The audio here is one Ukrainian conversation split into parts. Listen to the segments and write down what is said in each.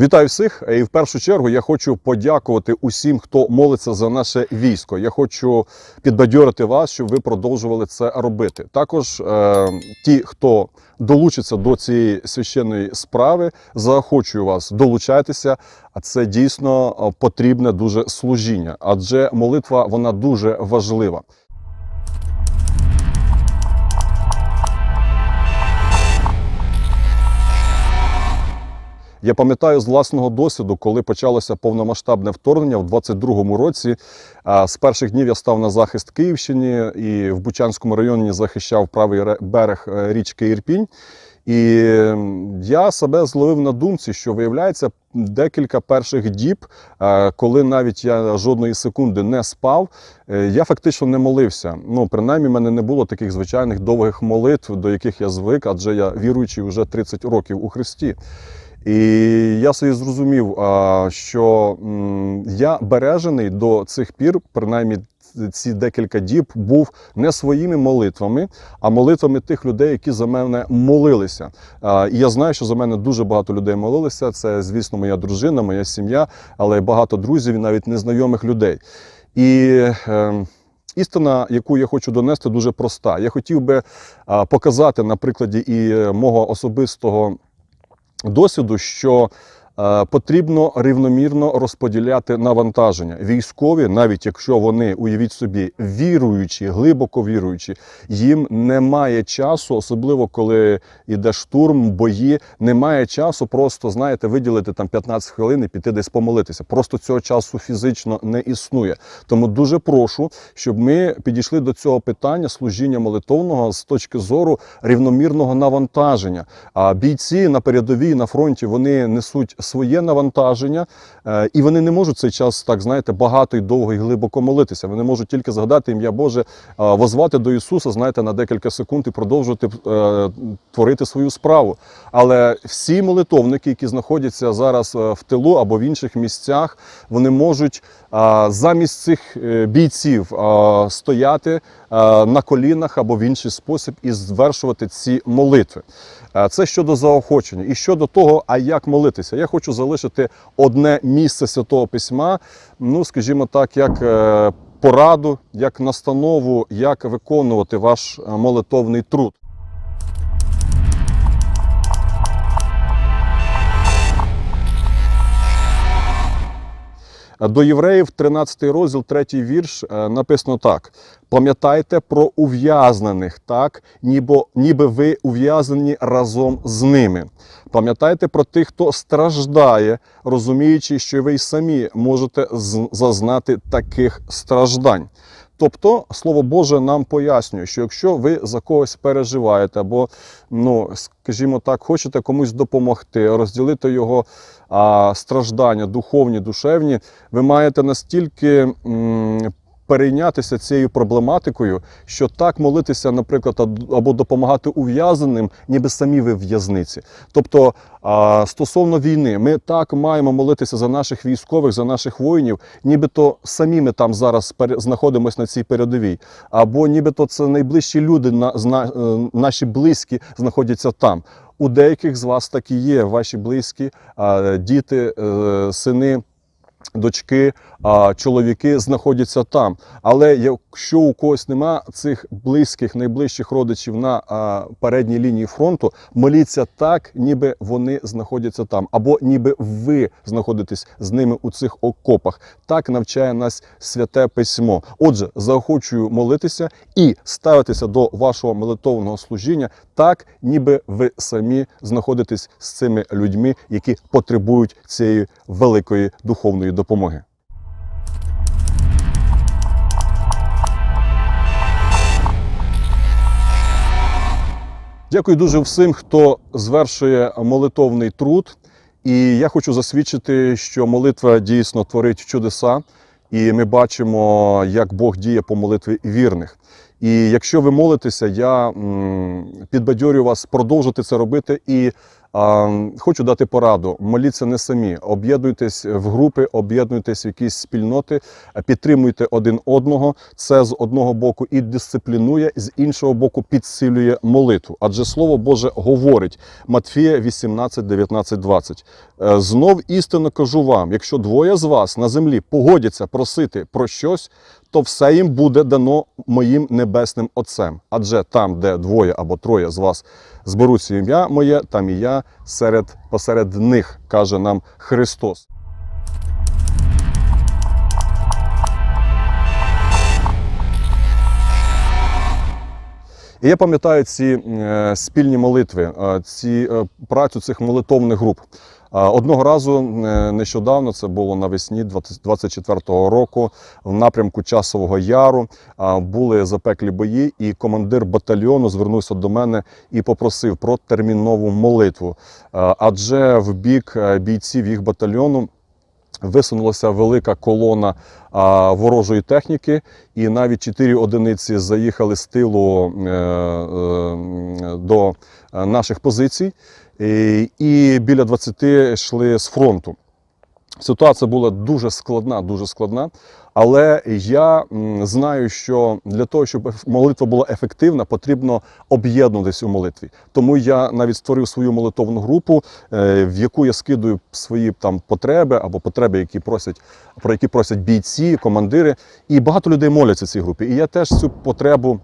Вітаю всіх! І в першу чергу я хочу подякувати усім, хто молиться за наше військо. Я хочу підбадьорити вас, щоб ви продовжували це робити. Також е, ті, хто долучиться до цієї священної справи, заохочую вас долучайтеся. А це дійсно е, потрібне дуже служіння, адже молитва вона дуже важлива. Я пам'ятаю з власного досвіду, коли почалося повномасштабне вторгнення в 22-му році. З перших днів я став на захист Київщини і в Бучанському районі захищав правий берег е, річки Ірпінь. І я себе зловив на думці, що виявляється декілька перших діб, коли навіть я жодної секунди не спав, е, я фактично не молився. Ну, принаймні, в мене не було таких звичайних довгих молитв, до яких я звик, адже я віруючий вже 30 років у Христі. І я собі зрозумів, що я бережений до цих пір, принаймні ці декілька діб, був не своїми молитвами, а молитвами тих людей, які за мене молилися. І я знаю, що за мене дуже багато людей молилися. Це, звісно, моя дружина, моя сім'я, але багато друзів і навіть незнайомих людей. І е, Істина, яку я хочу донести, дуже проста. Я хотів би показати на прикладі і е, мого особистого досвіду, що потрібно рівномірно розподіляти навантаження. Військові, навіть якщо вони, уявіть собі, віруючі, глибоко віруючі, їм немає часу, особливо коли йде штурм, бої, немає часу просто, знаєте, виділити там 15 хвилин і піти десь помолитися. Просто цього часу фізично не існує. Тому дуже прошу, щоб ми підійшли до цього питання служіння молитовного з точки зору рівномірного навантаження. А бійці на передовій на фронті вони несуть своє навантаження, е, і вони не можуть цей час так знаєте багато і довго і глибоко молитися. Вони можуть тільки згадати ім'я Боже, е, возвати до Ісуса, знаєте, на декілька секунд і продовжувати е, творити свою справу. Але всі молитовники, які знаходяться зараз в тилу або в інших місцях, вони можуть замість цих бійців стояти на колінах або в інший спосіб і звершувати ці молитви. Це щодо заохочення. І щодо того, а як молитися, я хочу залишити одне місце святого письма, ну скажімо так, як. е, Пораду, як настанову, як виконувати ваш е, молитовний труд. До євреїв, 13 розділ, 3 вірш, е, написано так: пам'ятайте про ув'язнених, так, ніби, ніби ви ув'язнені разом з ними. Пам'ятайте про тих, хто страждає, розуміючи, що ви й самі можете зазнати таких страждань. Тобто, слово Боже нам пояснює, що якщо ви за когось переживаєте, або, ну, скажімо так, хочете комусь допомогти, розділити його а, страждання, духовні, душевні, ви маєте настільки м, перейнятися цією проблематикою, що так молитися, наприклад, або допомагати ув'язаним, ніби самі ви в'язниці. Тобто, стосовно війни, ми так маємо молитися за наших військових, за наших воїнів, нібито самі ми там зараз знаходимося на цій передовій, або нібито це найближчі люди, е, наші близькі знаходяться там. У деяких з вас так і є ваші близькі, діти, е, сини. Дочки, чоловіки знаходяться там. Але якщо у когось нема цих близьких, найближчих родичів на передній лінії фронту, моліться так, ніби вони знаходяться там, або ніби ви знаходитесь з ними у цих окопах. Так навчає нас святе письмо. Отже, заохочую молитися і ставитися до вашого молитовного служіння так, ніби ви самі знаходитесь з цими людьми, які потребують цієї великої духовної допомоги. Дякую дуже всім, хто звершує молитовний труд. І я хочу засвідчити, що молитва дійсно творить чудеса, і ми бачимо, як Бог діє по молитві вірних. І якщо ви молитеся, я м, підбадьорюю вас продовжити це робити і Хочу дати пораду. Моліться не самі. Об'єднуйтесь в групи, об'єднуйтесь в якісь спільноти, підтримуйте один одного. Це з одного боку і дисциплінує, з іншого боку, підсилює молитву. Адже слово Боже говорить Матфія 18, 19, 20. Е, Знов істинно кажу вам: якщо двоє з вас на землі погодяться просити про щось, то все їм буде дано моїм небесним Отцем. Адже там, де двоє або троє з вас зберуться ім'я моє, там і я серед посеред них, каже нам Христос. І я пам'ятаю ці е, спільні молитви, е, ці е, працю цих молитовних груп. Одного разу е, нещодавно, це було навесні 20 24-го року, в напрямку Часового Яру були запеклі бої, і командир батальйону звернувся до мене і попросив про термінову молитву. Адже в бік е, бійців їх батальйону висунулася велика колона ворожої техніки, і навіть чотири одиниці заїхали з тилу е, е, до е, наших позицій, і біля 20 йшли з фронту. Ситуація була дуже складна, дуже складна. Але я знаю, що для того, щоб молитва була ефективна, потрібно об'єднуватись у молитві. Тому я навіть створив свою молитовну групу, е, в яку я скидую свої там потреби або потреби, які просять про які просять бійці, командири. І багато людей моляться в цій групі. І я теж цю потребу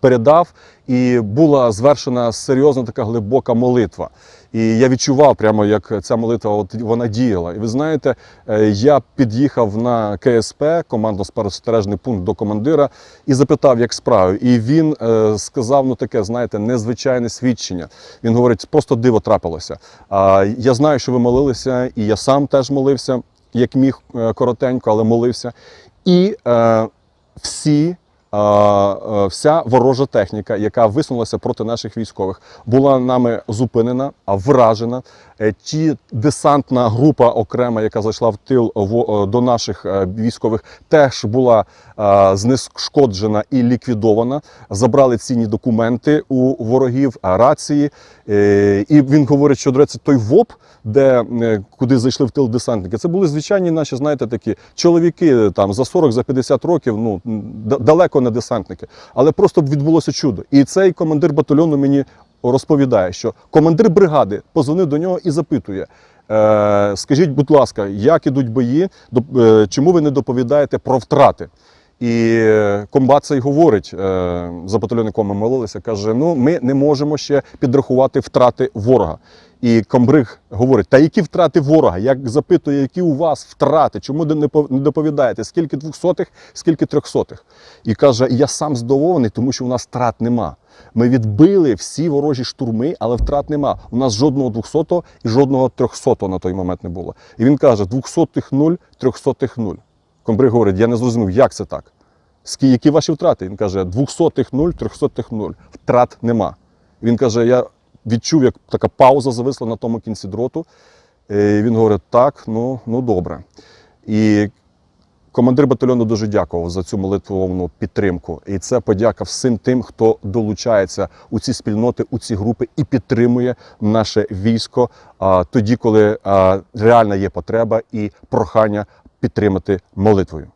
передав, і була звершена серйозна така глибока молитва. І я відчував прямо, як ця молитва от вона діяла. І ви знаєте, е, я під'їхав на КСП, командно-спостережний пункт до командира, і запитав, як справи. І він е, сказав: ну таке, знаєте, незвичайне свідчення. Він говорить, просто диво трапилося. А я знаю, що ви молилися, і я сам теж молився, як міг е, коротенько, але молився. І е, всі вся ворожа техніка, яка висунулася проти наших військових, була нами зупинена, вражена. Е, Ті десантна група окрема, яка зайшла в тил е, до наших е, військових, теж була знешкоджена і ліквідована. Забрали цінні документи у ворогів, рації. І він говорить, що до речі, той ВОП, де куди зайшли в тил десантники, це були звичайні наші, знаєте, такі чоловіки там за 40, за 50 років, ну далеко не десантники. Але просто б відбулося чудо. І цей командир батальйону мені розповідає, що командир бригади позвонив до нього і запитує. Е, скажіть, будь ласка, як ідуть бої? Е, Чому ви не доповідаєте про втрати? І комбат цей говорить е, за батальйон, якому ми молилися, каже: ну ми не можемо ще підрахувати втрати ворога. І комбриг говорить: та які втрати ворога? Як запитує, які у вас втрати? Чому не доповідаєте? Скільки двохсотих, скільки трьохсотих? І каже: я сам здивований, тому що у нас втрат нема. Ми відбили всі ворожі штурми, але втрат нема. У нас жодного двохсотого і жодного трьохсотого на той момент не було. І він каже: двохсотих нуль, трьохсотих нуль. Комбриг говорить, я не зрозумів, як це так? Які ваші втрати? Він каже, двохсотих нуль, трьохсотих нуль. Втрат нема. Він каже, я відчув, як така пауза зависла на тому кінці дроту. І він говорить, так, ну, ну добре. І командир батальйону дуже дякував за цю молитвовну підтримку. І це подяка всім тим, хто долучається у ці спільноти, у ці групи і підтримує наше військо а, тоді, коли а, реальна є потреба і прохання підтримати молитвою.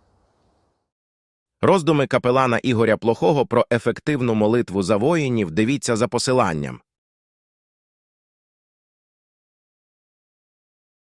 Роздуми капелана Ігоря Плохого про ефективну молитву за воїнів дивіться за посиланням.